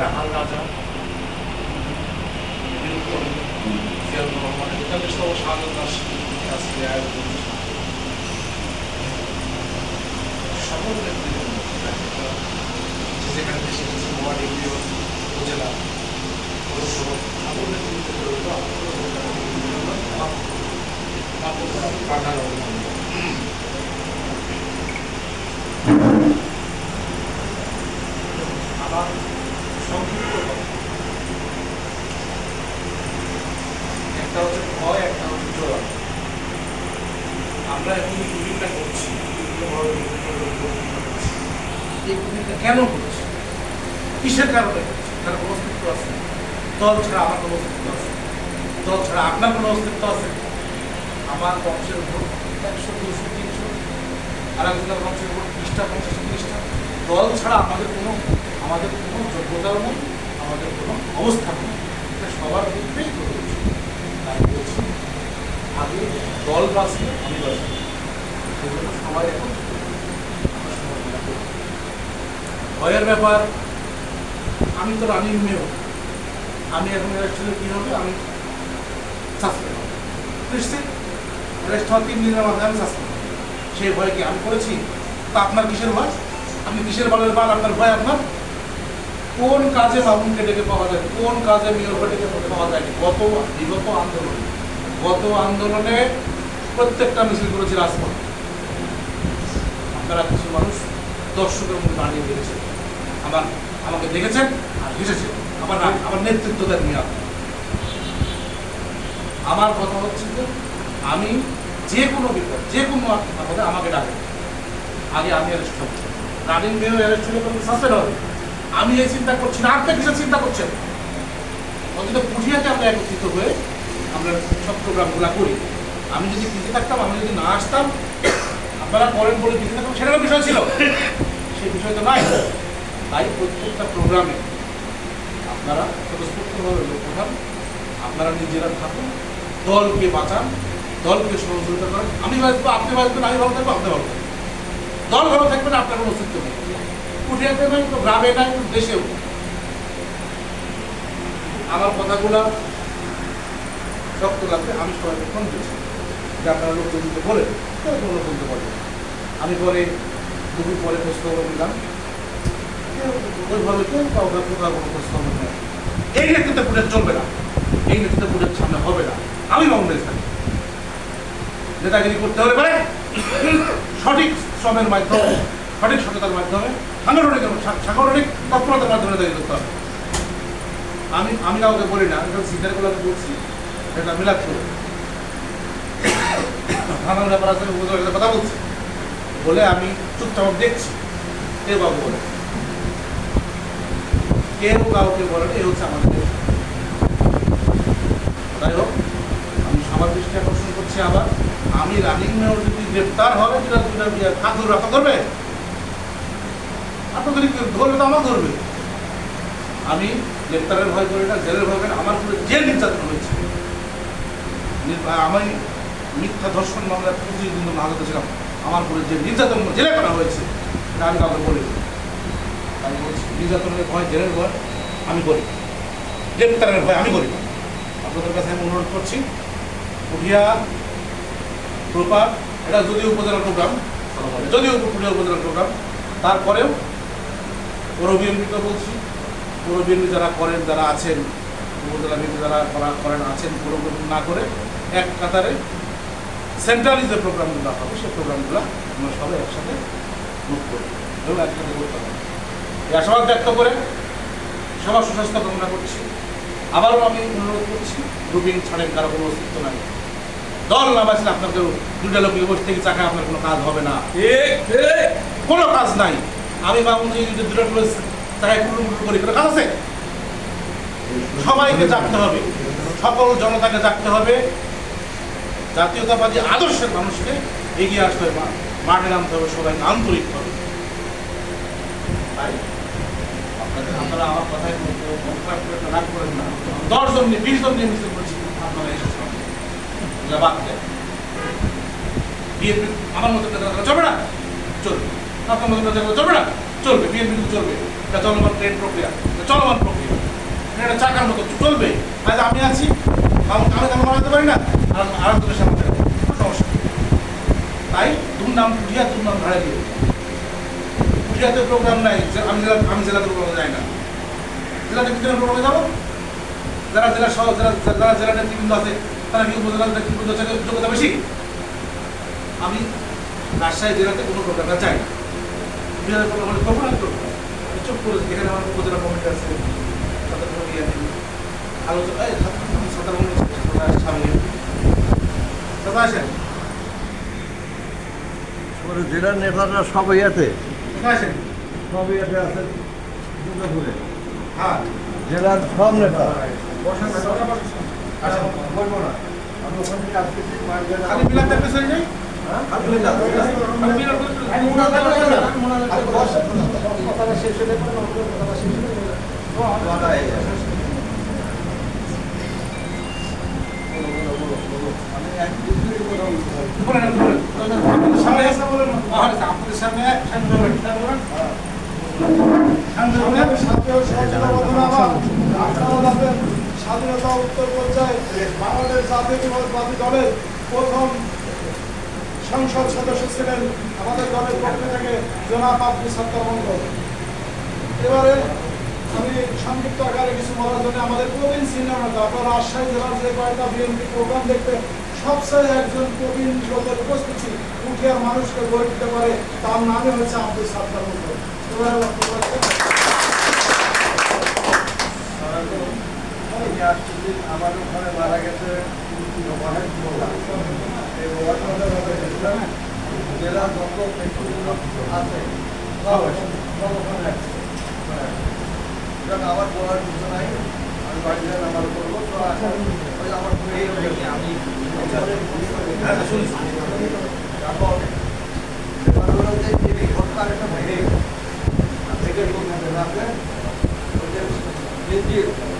Tahan. আর একজনের বংশের উপর ত্রিশটা পঞ্চাশ তিরিশটা দল ছাড়া আমাদের কোনো আমাদের কোনো যোগ্যতাও নেই, আমাদের কোনো অবস্থা নেই। এটা সবার ক্ষেত্রেই করে তাই বলছি, আগে দল বাঁচলে আমি বাঁচি সেজন্য সবাই এখন ভয়ের ব্যাপার। আমি তো রানিং মেয়েও আমি এখন অ্যাকচুয়ালি কী হবে? আমি সাসপেন্ড হব নিশ্চিত রেস্ট হওয়ার তিন দিনের মাথায় আমি সাসপেন্ড সেই ভয় কি আমি করেছি? তা আপনার কিসের ভয়? আপনি কিসের বলের বাল আপনার ভয় আপনার? কোন কাজে মামুনকে ডেকে পাওয়া যায়? কোন কাজে মেয়রকে ডেকে পাওয়া যায়নি গত বিগত আন্দোলনে। গত আন্দোলনে প্রত্যেকটা মিছিল করেছে রাজপথ। আপনারা কিছু মানুষ দর্শকের মধ্যে দাঁড়িয়ে দেখেছেন। আমার, আমাকে দেখেছেন আর হেসেছেন। আমার আমার নেতৃত্ব দেন আমার কথা হচ্ছে যে আমি যে কোনো বিপদ যে কোনো আপদে আমাকে ডাকে। আগে আমি অ্যারেস্ট হব। রানিং মেয়েও অ্যারেস্ট হলে কোনো সাসপেন্ড হবে। আমি এই চিন্তা করছি না আপনি কিসের চিন্তা করছেন? অন্তত পুঠিয়াতে আমরা একত্রিত হয়ে আমরা সব প্রোগ্রামগুলো করি। আমি যদি পিছিয়ে থাকতাম, আমি যদি না আসতাম, আপনারা করেন বলে পিছিয়ে থাকতাম, সেটারও বিষয় ছিল। সেই বিষয় তো নাই। তাই প্রত্যেকটা প্রোগ্রামে আপনারা স্বতঃস্ফূর্তভাবে লক্ষ্য পাঠান আপনারা নিজেরা থাকুন। দলকে বাঁচান। দলকে সহযোগিতা করেন। আমি বাঁচবো আপনি বাঁচবেন আমি ভালো থাকব আপনি ভালো থাকবেন দল ভালো থাকবে না, আপনার কোনো অস্তিত্ব নেই। কুঠিয়াতে নাই গ্রামে নাই দেশেও। আমার কথাগুলো শক্ত লাগবে, আমি সবাইকে ফোন দিয়েছি যে আপনারা লোক যদি বলে কেউ কোনো বলতে পারবে আমি পরে দুপুর পরে খোঁজ খবর নিলাম। ওইভাবে কেউ কাউকে কোথাও কোনো খোঁজ খবর নেই এই নেতৃত্বে পুজোর চলবে না। এই নেতৃত্বে পুজোর সামনে হবে না। আমি বাংলাদেশ থাকি। নেতাগিরি করতে হলে পারে সঠিক শ্রমের মাধ্যমে, সঠিক সততার মাধ্যমে, সাংগঠনিক সাংগঠনিক তৎপরতার মাধ্যমে নেতাগিরি করতে হবে। আমি আমি কাউকে বলি না, আমি সিদ্ধার গুলোকে বলছি এটা মিলাদ করে থানার ব্যাপার আছে, আমি কথা বলছি। বলে আমি চুপচাপ দেখছি, কে বাবু বলে। কেউ কাউকে বলে এই হচ্ছে আমাদের যাই হোক, আমি সবার দৃষ্টি আকর্ষণ করছি আবার। আমি রানিং মেয়র যদি গ্রেপ্তার হবে বিয়ে হাত ধরে রাখা ধরবে আপনাদের ধরবে তো আমার ধরবে। আমি গ্রেপ্তারের ভয় করি না, জেলের ভয় করি না, আমার পুরো জেল নির্যাতন হয়েছে। আমি মিথ্যা ধর্ষণ মামলায় পঁচিশ দিন হাজতে ছিলাম আমার পুরো যে নির্যাতন জেলে করা হয়েছে। এটা আমি কাউকে বলি আমি বলছি, নির্যাতনের ভয়, জেলের ভয়, আমি করি। গ্রেপ্তারের ভয় আমি করি আপনাদের কাছে আমি অনুরোধ করছি পুঠিয়া প্রপার, এটা যদিও উপজেলা প্রোগ্রাম যদিও উপজেলা প্রোগ্রাম তারপরেও পৌর বলছি, পৌর যারা করেন, যারা আছেন, উপজেলা বিএনপি যারা করা করেন, আছেন পৌর না করে এক কাতারে সেন্ট্রালি যে প্রোগ্রামগুলো হবে, সেই প্রোগ্রামগুলো আমরা সবাই একসাথে মুখ করি এবং একসাথে করতে হবে। এই আশাবাদ ব্যক্ত করে সবার সুস্বাস্থ্য কামনা করছি। আবারও আমি অনুরোধ করছি, রুবিন ছাড়েন, কারও কোনো অস্তিত্ব নাই। দল না বাঁচলে আপনার কেউ দুটা লোক বসে থেকে চাকা আপনার কোনো কাজ হবে না কোনো কাজ নাই আমি মামুন যে দুটো লোক চাকায় কুলু কুলু করি কোনো কাজ আছে সবাইকে জাগতে হবে সকল জনতাকে জাগতে হবে জাতীয়তাবাদী আদর্শের মানুষকে এগিয়ে আসতে হবে মাঠে নামতে হবে সবাইকে আন্তরিক হবে তাই আপনাদের আপনারা আমার কথায় মন রাগ করেন না দশ জন নিয়ে বিশ জন নিয়ে মিছিল করছি আপনারা এগুলো বাদ দেন বিএনপি আমার মতো নেতা চলবে না? চলবে। আপনার মতো নেতা চলবে না? চলবে। বিএনপি চলবে। এটা চলমান ট্রেন প্রক্রিয়া। এটা চলমান প্রক্রিয়া। এটা চাকার মতো চলবে। আজ আমি আছি। আমি আমি বানাতে পারি না, আর আর তোদের সামনে সমস্যা তাই দুর্নাম পুঠিয়া দুর্নাম ভাড়া দিয়ে। পুঠিয়াতে প্রোগ্রাম নাই। যে আমি জেলা, আমি জেলাতে প্রোগ্রামে যাই না। জেলাতে কি প্রোগ্রামে যাব? যারা জেলা সহ যারা যারা জেলা নেতৃবৃন্দ আছে তারা কি উপজেলা নেতৃবৃন্দ থেকে যোগ্যতা বেশি? আমি রাজশাহী জেলাতে কোনো প্রোগ্রামে যাই না। বিহারের প্রোগ্রামে করব আমি চুপ করে এখানে আমার উপজেলা কমিটি আছে? তাদের কোনো ইয়ে নেই আলোচনা মনে সামনে। দাদা আসেন জেলার নেতারা সব ইয়াতে আসেন সব ইয়াতে আছে দুর্গাপুরে হ্যাঁ। জেলার সব নেতা। বলব না আমি ওখান থেকে আজকে। খালি করব না। আর বস। কথাটা শেষ হলে কথাটা শেষ হলে সামনে সামনে স্বাধীনতা উত্তর পর্যায়ে বাংলাদেশ জাতীয়তাবাদী দলের প্রথম সংসদ সদস্য ছিলেন আমাদের দলের পক্ষ থেকে জনাব আব্দুল সত্তার মন্ডল এবারে আমি সংক্ষিপ্ত আকারে কিছু বলার জন্য আমাদের প্রবীণ সিনিয়র নেতা আপনার রাজশাহী জেলার যে কয়েকটা বিএনপি প্রোগ্রাম দেখতে সবচেয়ে একজন প্রবীণ লোকের উপস্থিতি উঠিয়ার মানুষকে গড়ে দিতে পারে, তার নামে হচ্ছে আব্দুল সত্তার মন্ডল এবারে এই আমার ওখানে মারা গেছে জেলা যত আছে। সব ওখানে আছে। সুতরাং বলার কিছু নাই, আমি বাড়ি যান আমার করব তো ওই আমার আমি আচ্ছা এখন এবার হলো যে এই সরকার একটা ভেঙে থেকে রাখলে ওই যে বেঞ্জির আগে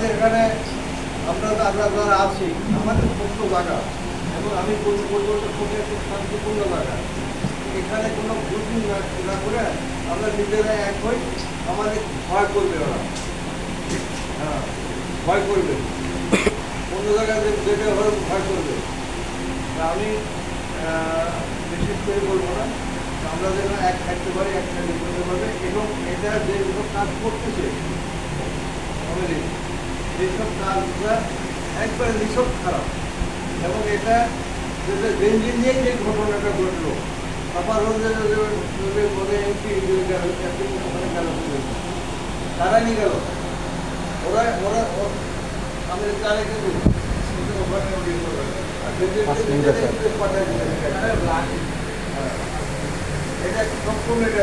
আমাদের এখানে আমরা আমরা যারা আছি, আমাদের ছোট্ট জায়গা এবং আমি বলব যে খুবই একটা শান্তিপূর্ণ জায়গা এখানে কোনো বুদ্ধি না করে আমরা নিজেরা এক হই আমাদের ভয় করবে ওরা। হ্যাঁ ভয় করবে। অন্য জায়গায় যে- যেতে হলে ভয় করবে। আমি বিশেষ করে বলব না, আমরা যেন এক থাকতে পারি, এক করতে পারবে এবং এটা যেগুলো কাজ করতেছে, আমাদের এইসব কাজগুলো একবারে নিছক খারাপ এবং এটা বেঞ্জিন নিয়ে যে ঘটনাটা ঘটলো আবার ওদের এমপি ওখানে গেল তারা নিয়ে গেল। ওরা ওরা ও- আমি তারা কিন্তু ওখানে দিলে। হ্যাঁ। এটা সম্পূর্ণ এটা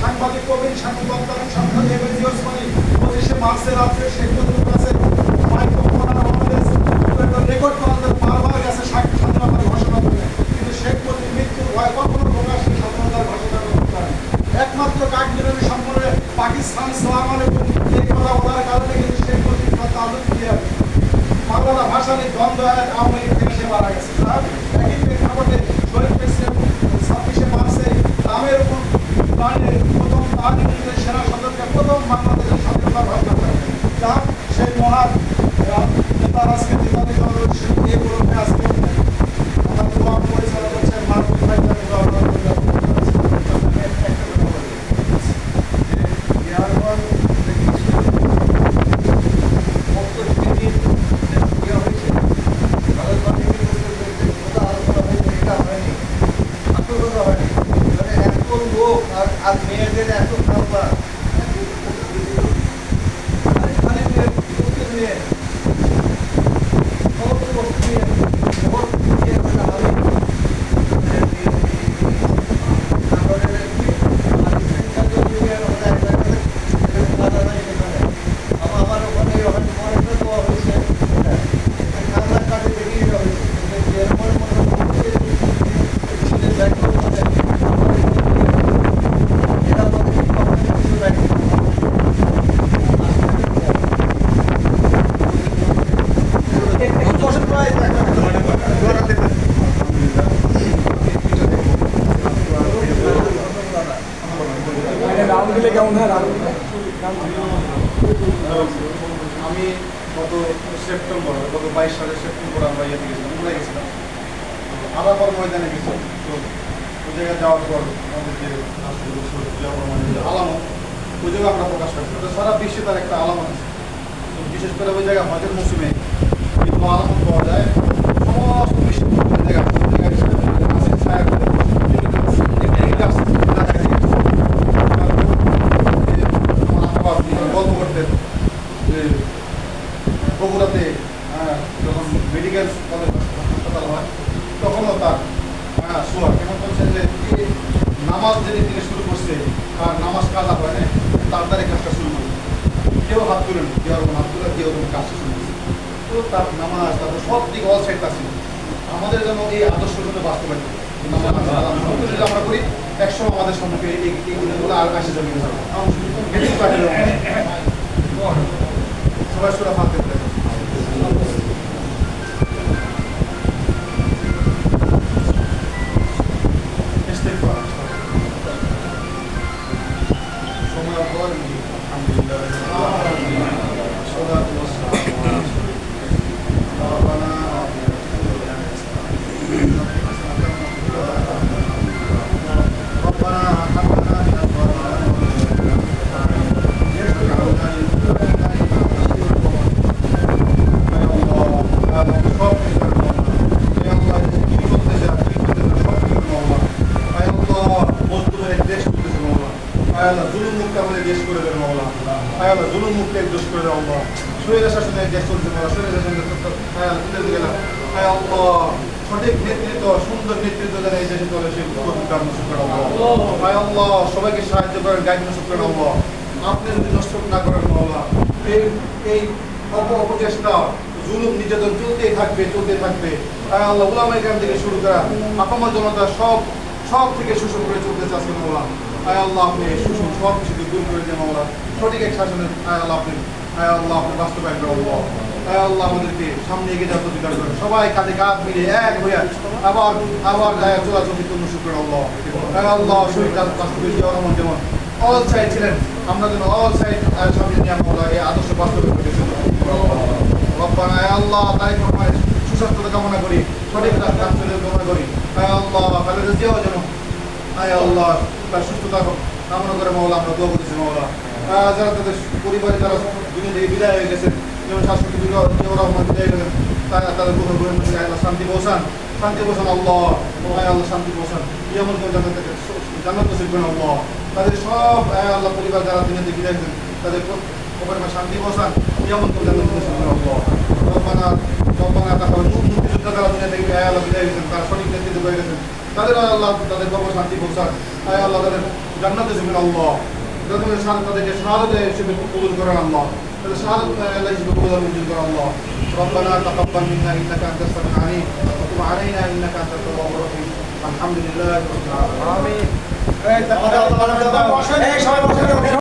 সাংবাদিক কবি সাংবাদিক সংসদ এম এ ওসমানী পঁচিশে মার্চের রাত্রে শেখ মুজিবুর কাছে রেকর্ড করা বারবার গেছে ঘোষণা করে কিন্তু শেখ মুজিব মৃত্যুর ভয় কখনো প্রকাশ্যে স্বাধীনতার ঘোষণা করতে পারে একমাত্র কাকবিরোধী সম্পর্কে পাকিস্তান সালাম আলাইকুম এই শেখ মুজিব তার দিয়ে বাংলা ভাষা নিয়ে দ্বন্দ্ব আওয়ামী লীগ থেকে সে মারা গেছে। তার একই প্রেক্ষাপটে শহীদ প্রেসিডেন্ট ছাব্বিশে মার্চে নামের উপর দাঁড়িয়ে নেতৃত্বে সেনা সদস্যকে প্রথম বাংলাদেশের স্বাধীনতা করে যা সেই মহান নেতার আজকে দিবানি এই কেমন হয় আমি গত সেপ্টেম্বর, গত বাইশ সালের সেপ্টেম্বর আমরা ইয়েতে গেছিলাম ঘুরে গেছিলাম। আবার পর ময়দানে গেছিলাম তো ওই জায়গায় যাওয়ার পর আমাদের যে আলামত, ওই জায়গায় আমরা প্রকাশ করছি। সারা বিশ্বে তার একটা আলামত আছে। বিশেষ করে ওই জায়গায় হজের মৌসুমে আলামত পাওয়া যায় সমস্ত করে গল্প করতেন যে বগুড়াতে যখন মেডিকেল কলেজ হাসপাতাল হয় তখনও তার শোয়া কেমন বলছেন যে নামাজ যেদিন থেকে শুরু করছে আর নামাজ কাজা হয় না তার দ্বারা কাজটা শুরু করছে কেউ হাত তুলেন কেউ হাত তুলে কেউ কাজটা শুরু তার নামাজ তারপর সব দিক অল সাইড আছে। আমাদের যেন এই আদর্শ বাস্তবায়িত আমরা করি একসময় আমাদের সম্মুখে আর হেডিং পার্টির সবাই সুরা ফাঁকে ইস্তেগফার। সময় আল্লাহ শরীর শাসনের দেশ চলছে মাওলা শরীর শাসনের আয়াল্লাহ তুলে দিয়ে গেলাম। আয়াল্লাহ সঠিক নেতৃত্ব, সুন্দর নেতৃত্ব যেন এই দেশে চলে সে প্রতিকার নষ্ট করে আল্লাহ, সবাইকে সাহায্য করেন গাইড নষ্ট করেন আপনি যদি নষ্ট না করেন, মাওলা, এই এই অপ অপচেষ্টা, জুলুম নির্যাতন চলতেই থাকবে চলতে থাকবে। আয় আল্লাহ উলামা এখান থেকে শুরু করা আপামা জনতা সব সব থেকে শোষণ করে চলতে চাচ্ছে মাওলা। আয় আল্লাহ, আপনি শোষণ সব কিছু দূর করে দিয়ে মাওলা। সঠিক এক শাসনের আয় আল্লাহ, আপনি আয় আল্লাহ আপনি বাস্তবায়ন করেন আল্লাহ। আয় আল্লাহ আমাদেরকে সামনে এগিয়ে যাওয়ার অধিকার করেন সবাই কাঁধে কাঁধ মিলে এক হয়ে আবার আবার চলাচল পূর্ণ শুক্র আল্লাহ। আয় আল্লাহ শহীদ বাস্তবে জিয়া রহমান যেমন অল সাইড ছিলেন আমরা যেন অল সাইড সামনে নিয়ে আমরা এই আদর্শ বাস্তবায়ন করেছি রব্বানা আয় আল্লাহ তাই রহমানের সুস্বাস্থ্য কামনা করি সঠিক রাস্তা কামনা করি। আয় আল্লাহ জিয়াও যেন আয় আল্লাহ তার সুস্থতা কামনা করে মহলা আমরা দোয়া করতেছি আহ, যারা তাদের পরিবারে যারা দুনিয়া থেকে বিদায় হয়ে গেছেন, যেমন জিয়াউর রহমান বিদায় গেলেন, তারা তাদের কোনো বইয়ের মধ্যে আল্লাহ শান্তি পৌঁছান শান্তি পৌঁছান আল্লাহ আয় আল্লাহ শান্তি পৌঁছান যেমন কেউ জান্নাত থেকে জান্নাত নসিব করেন আল্লাহ। তাদের সব আল্লাহ পরিবার যারা দুনিয়া থেকে বিদায় হয়েছেন, তাদের কবরে শান্তি পৌঁছান যেমন কেউ জান্নাত নসিব করেন আল্লাহ। রব্বানা রব্বানা তাকাব্বাল মুক্তিযোদ্ধা যারা দুনিয়া আল্লাহ বিদায় তারা সঠিক নেতৃত্ব হয়ে গেছেন। তাদের আল্লাহ তাদের কবর শান্তি পৌঁছান আয় আল্লাহ তাদের জান্নাতে যাবেন আল্লাহ। তাদের সাথে তাদেরকে শাহাদত হিসেবে কবুল করেন আল্লাহ তাদের শাহাদত আল্লাহ হিসেবে কবুল মঞ্জুর করেন আল্লাহ ربنا تقبل منا انك انت السميع العليم وتب علينا انك انت التواب الرحيم الحمد لله رب العالمين এই সবাই বসে